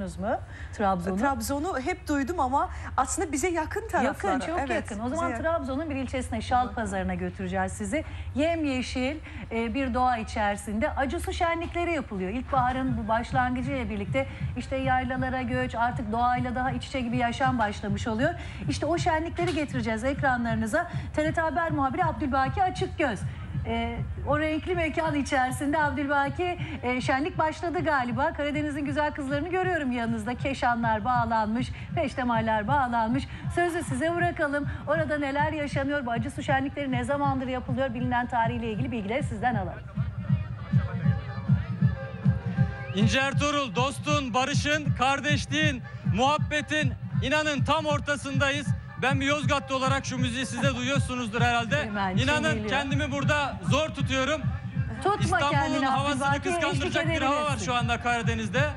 mu Trabzon'u? Trabzon'u hep duydum ama aslında bize yakın tarafları. Yakın, çok Evet, yakın. O zaman. Trabzon'un bir ilçesine Şal Pazarı'na götüreceğiz sizi. Yemyeşil e, bir doğa içerisinde acısu şenlikleri yapılıyor. İlkbaharın bu başlangıcı ile birlikte işte yaylalara göç, artık doğayla daha iç içe gibi yaşam başlamış oluyor. İşte o şenlikleri getireceğiz ekranlarınıza. TRT Haber muhabiri Abdülbaki Açıkgöz. E, o renkli mekan içerisinde Abdülbaki e, şenlik başladı galiba. Karadeniz'in güzel kızlarını görüyorum yanınızda. Keşanlar bağlanmış, peştemaller bağlanmış. Sözü size bırakalım. Orada neler yaşanıyor? Bu acı su şenlikleri ne zamandır yapılıyor? Bilinen tarihiyle ilgili bilgileri sizden alalım. İnce Ertuğrul, dostun, barışın, kardeşliğin, muhabbetin inanın tam ortasındayız. Ben bir Yozgatlı olarak şu müziği siz de duyuyorsunuzdur herhalde. Hemen İnanın çingeliyor. kendimi burada zor tutuyorum. Tutma İstanbul'un kendini havasını Abdülbaki, eşlik kıskandıracak bir hava var edebilirsin. şu anda Karadeniz'de.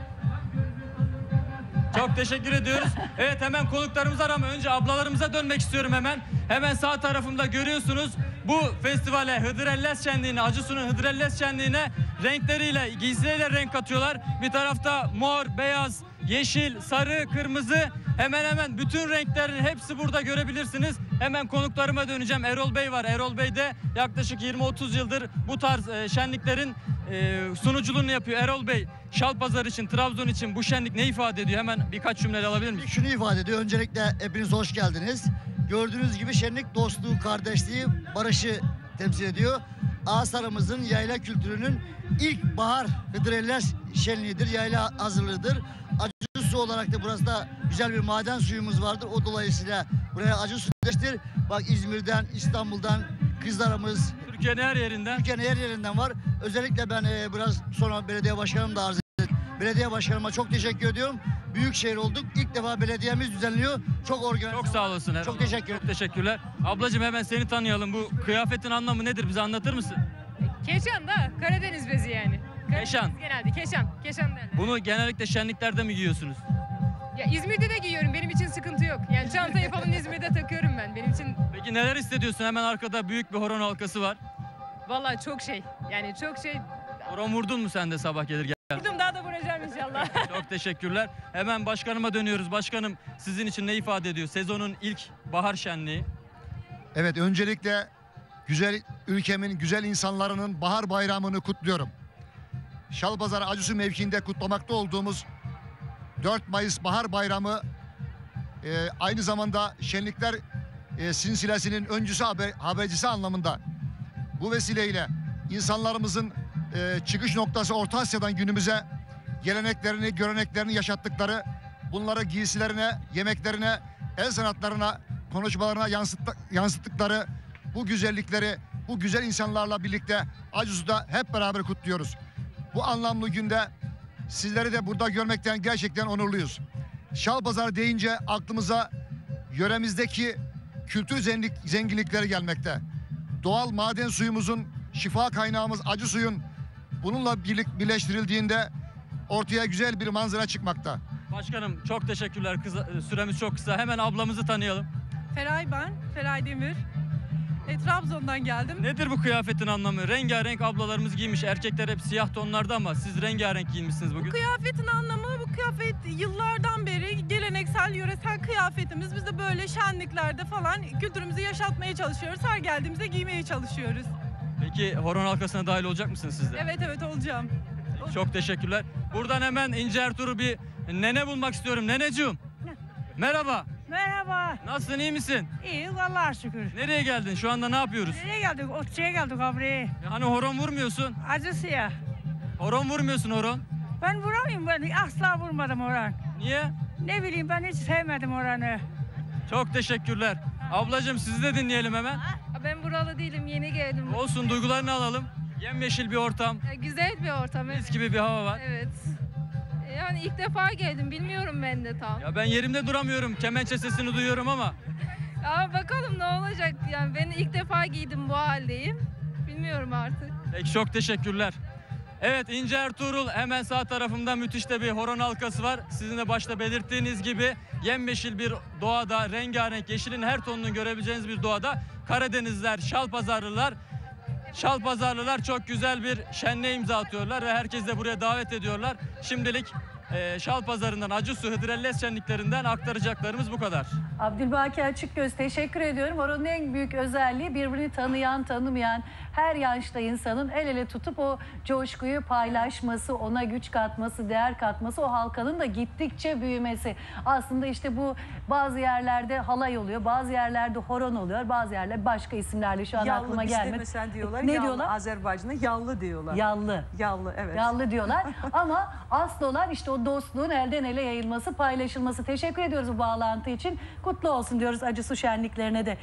Çok teşekkür ediyoruz. Evet hemen konuklarımız var ama önce ablalarımıza dönmek istiyorum hemen. Hemen sağ tarafımda görüyorsunuz bu festivale Hıdrellez Şenliği'ne, Acısu'nun Hıdrellez Şenliği'ne renkleriyle, giysileriyle renk katıyorlar. Bir tarafta mor, beyaz, yeşil, sarı, kırmızı hemen hemen bütün renklerin hepsi burada görebilirsiniz. Hemen konuklarıma döneceğim. Erol Bey var. Erol Bey de yaklaşık 20-30 yıldır bu tarz e, şenliklerin e, sunuculuğunu yapıyor. Erol Bey, Şalpazar için, Trabzon için bu şenlik ne ifade ediyor? Hemen birkaç cümle alabilir miyiz? Şunu ifade ediyor. Öncelikle hepiniz hoş geldiniz. Gördüğünüz gibi şenlik dostluğu, kardeşliği, barışı temsil ediyor. Ağasarımızın yayla kültürünün ilk bahar hıdreller şenliğidir, yayla hazırlığıdır. Acı su olarak da burası da güzel bir maden suyumuz vardır. O dolayısıyla buraya acı su deştir. Bak İzmir'den, İstanbul'dan kızlarımız, Türkiye'nin her yerinden. Türkiye'nin her yerinden var. Özellikle ben e, biraz sonra belediye başkanım da arz. Belediye başkanıma çok teşekkür ediyorum. Büyük şehir olduk. İlk defa belediyemiz düzenliyor. Çok organize. Çok sağ olasın Erol. Çok teşekkür Çok ederim. teşekkürler. Ablacığım hemen seni tanıyalım. Bu kıyafetin anlamı nedir? Bize anlatır mısın? Keşan da Karadeniz bezi yani. Karadeniz Keşan. Genelde Keşan. Keşan derler. Bunu genellikle şenliklerde mi giyiyorsunuz? Ya İzmir'de de giyiyorum. Benim için sıkıntı yok. Yani çantayı falan İzmir'de takıyorum ben. Benim için Peki neler hissediyorsun? Hemen arkada büyük bir horon halkası var. vallahi çok şey. Yani çok şey. Horon vurdun mu sen de sabah gelirken? Vurdum daha da vuracağım inşallah. Çok teşekkürler. Hemen başkanıma dönüyoruz. Başkanım sizin için ne ifade ediyor? Sezonun ilk bahar şenliği. Evet öncelikle güzel ülkemin güzel insanlarının bahar bayramını kutluyorum. Şalpazarı Acısu mevkiinde kutlamakta olduğumuz 4 Mayıs Bahar Bayramı e, aynı zamanda şenlikler e, silsilesinin öncüsü haber, habercisi anlamında. Bu vesileyle insanlarımızın e, çıkış noktası Orta Asya'dan günümüze geleneklerini, göreneklerini yaşattıkları, bunları giysilerine, yemeklerine, el sanatlarına, konuşmalarına yansıttı- yansıttıkları bu güzellikleri, bu güzel insanlarla birlikte Acısu'da hep beraber kutluyoruz. Bu anlamlı günde sizleri de burada görmekten gerçekten onurluyuz. Şalpazarı deyince aklımıza yöremizdeki kültür zenginlik, zenginlikleri gelmekte. Doğal maden suyumuzun şifa kaynağımız acı suyun bununla birlik birleştirildiğinde ortaya güzel bir manzara çıkmakta. Başkanım çok teşekkürler. Kısa, süremiz çok kısa. Hemen ablamızı tanıyalım. Feray ben, Feray Demir. E, Trabzon'dan geldim. Nedir bu kıyafetin anlamı? Rengarenk ablalarımız giymiş. Erkekler hep siyah tonlarda ama siz rengarenk giymişsiniz bugün. Kıyafetin anlamı bu kıyafet yıllardan beri geleneksel, yöresel kıyafetimiz. Biz de böyle şenliklerde falan kültürümüzü yaşatmaya çalışıyoruz. Her geldiğimizde giymeye çalışıyoruz. Peki horon halkasına dahil olacak mısınız siz de? Evet evet olacağım. Çok teşekkürler. Buradan hemen İnce Ertuğrul bir nene bulmak istiyorum. Neneciğim. Merhaba. Merhaba. Nasılsın iyi misin? İyi Allah'a şükür. Nereye geldin? Şu anda ne yapıyoruz? Nereye geldik? Otçuya geldik abriye. Hani horon vurmuyorsun. Acısıya. Horon vurmuyorsun horon. Ben vuramayayım ben. Asla vurmadım oran. Niye? Ne bileyim ben hiç sevmedim oranı. Çok teşekkürler. Ablacığım sizi de dinleyelim hemen. ben buralı değilim. Geldim. Olsun duygularını alalım. Yemyeşil bir ortam. Güzel bir ortam. Mis gibi bir hava var. Evet. Yani ilk defa geldim. Bilmiyorum ben de tam. Ya ben yerimde duramıyorum. Kemençe sesini duyuyorum ama. Ama bakalım ne olacak. Yani ben ilk defa giydim bu haldeyim. Bilmiyorum artık. Peki çok teşekkürler. Evet İnce Ertuğrul hemen sağ tarafımda müthiş de bir horon halkası var. Sizin de başta belirttiğiniz gibi yemyeşil bir doğada, rengarenk yeşilin her tonunu görebileceğiniz bir doğada Karadenizler, Şalpazarlılar Şalpazarlılar çok güzel bir şenliğe imza atıyorlar ve herkes de buraya davet ediyorlar. Şimdilik e, Şal Pazarı'ndan Acısu Hıdrellez şenliklerinden aktaracaklarımız bu kadar. Abdülbaki Açıkgöz teşekkür ediyorum. Oranın en büyük özelliği birbirini tanıyan, tanımayan her yaşta insanın el ele tutup o coşkuyu paylaşması, ona güç katması, değer katması, o halkanın da gittikçe büyümesi. Aslında işte bu bazı yerlerde halay oluyor, bazı yerlerde horon oluyor, bazı yerler başka isimlerle şu an Yallı aklıma gelmedi. mesela diyorlar. Ne yallı. diyorlar? Azerbaycan'da yallı diyorlar. Yallı. Yallı evet. Yallı diyorlar ama asıl olan işte o dostluğun elden ele yayılması, paylaşılması. Teşekkür ediyoruz bu bağlantı için. Kutlu olsun diyoruz Acısu şenliklerine de.